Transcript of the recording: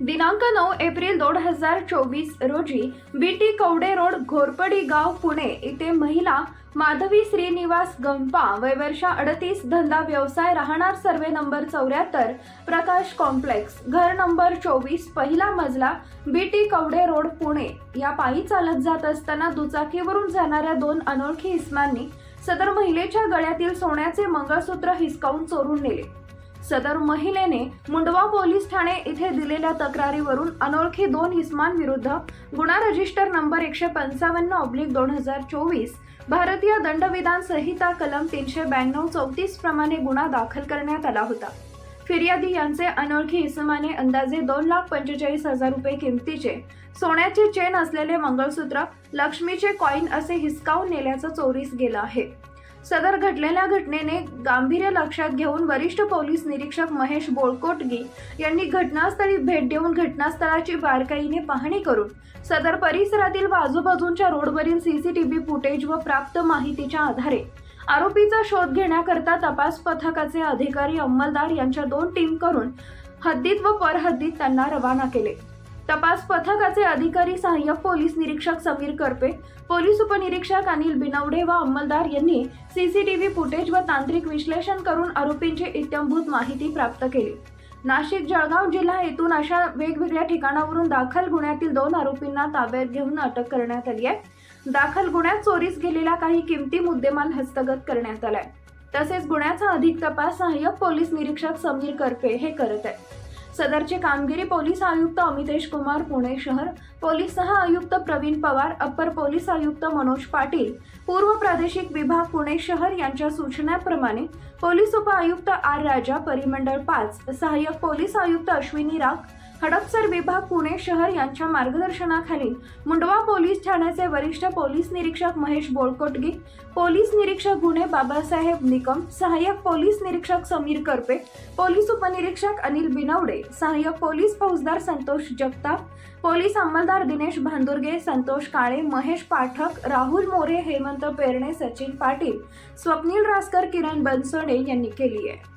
दिनांक नऊ एप्रिल दोन हजार चोवीस रोजी B T Kawade road Ghorpadi गाव पुणे येथे महिला माधवी श्रीनिवास गंपा वय अडतीस धंदा व्यवसाय राहणार सर्वे नंबर चौऱ्याहत्तर प्रकाश कॉम्प्लेक्स घर नंबर चोवीस पहिला मजला B T Kawade road Pune. या पायी चालत जात असताना दुचाकीवरून जाणाऱ्या दोन अनोळखी इसमांनी सदर महिलेच्या गळ्यातील सोन्याचे मंगळसूत्र हिसकावून चोरून नेले. सदर महिलेने मुंडवा पोलीस ठाणे इथे दिलेल्या तक्रारीवरून अनोळखी दोन हिस्मांविरुद्ध गुन्हा रजिस्टर नंबर एकशे पंचावन्न ऑब्लिक दोन हजार चोवीस भारतीय दंडविधान संहिता कलम तीनशे ब्याण्णव चौतीस प्रमाणे गुन्हा दाखल करण्यात आला होता. फिर्यादी यांचे अनोळखी इसमाने अंदाजे दोन लाख पंचेचाळीस हजार रुपये किमतीचे सोन्याचे चेन असलेले मंगळसूत्र लक्ष्मीचे कॉईन असे हिसकावून नेल्याचं चोरीस गेलं आहे. सदर घडलेल्या घटनेने गांभीर्य लक्षात घेऊन वरिष्ठ पोलीस निरीक्षक महेश बोळकोटगी यांनी घटनास्थळी भेट देऊन घटनास्थळाची बारकाईने पाहणी करून सदर परिसरातील बाजूबाजूंच्या रोडवरील सीसीटीव्ही फुटेज व प्राप्त माहितीच्या आधारे आरोपीचा शोध घेण्याकरता तपास पथकाचे अधिकारी अंमलदार यांच्या दोन टीम करून हद्दीत व परहद्दीत त्यांना रवाना केले. तपास पथकाचे अधिकारी सहाय्यक पोलीस निरीक्षक समीर करपे पोलीस उपनिरीक्षक अनिल बिनवडे व अंमलदार यांनी सीसीटीव्ही फुटेज व तांत्रिक विश्लेषण करून आरोपींची इत्यंभूत माहिती प्राप्त केली. नाशिक जळगाव जिल्हा येथून अशा वेगवेगळ्या ठिकाणावरून दाखल गुन्ह्यातील दोन आरोपींना ताब्यात घेऊन अटक करण्यात आली आहे. दाखल गुन्ह्यात चोरीस गेलेला काही किमती मुद्देमाल हस्तगत करण्यात आलाय. तसेच गुन्ह्याचा अधिक तपास सहाय्यक पोलीस निरीक्षक समीर करपे हे करत आहेत. सदरची कामगिरी पोलीस आयुक्त अमितेश कुमार पुणे शहर. पोलीस सह आयुक्त प्रवीण पवार अप्पर पोलीस आयुक्त मनोज पाटील. पूर्व प्रादेशिक विभाग पुणे शहर यांच्या सूचनाप्रमाणे पोलीस उपआयुक्त आर राजा परिमंडळ पाच. सहाय्यक पोलीस आयुक्त अश्विनी राग हडपसर विभाग पुणे शहर यांच्या मार्गदर्शनाखाली मुंडवा पोलीस ठाण्याचे वरिष्ठ पोलीस निरीक्षक महेश बोळकोटगी पोलीस निरीक्षक गुन्हे बाबासाहेब निकम सहाय्यक पोलीस निरीक्षक समीर करपे पोलीस उपनिरीक्षक अनिल बिनवडे सहाय्यक पोलीस फौजदार संतोष जगताप पोलीस अंमलदार दिनेश भांदुर्गे संतोष काळे महेश पाठक राहुल मोरे हेमंत पेरणे सचिन पाटील स्वप्नील रासकर किरण बनसोडे यांनी केली आहे.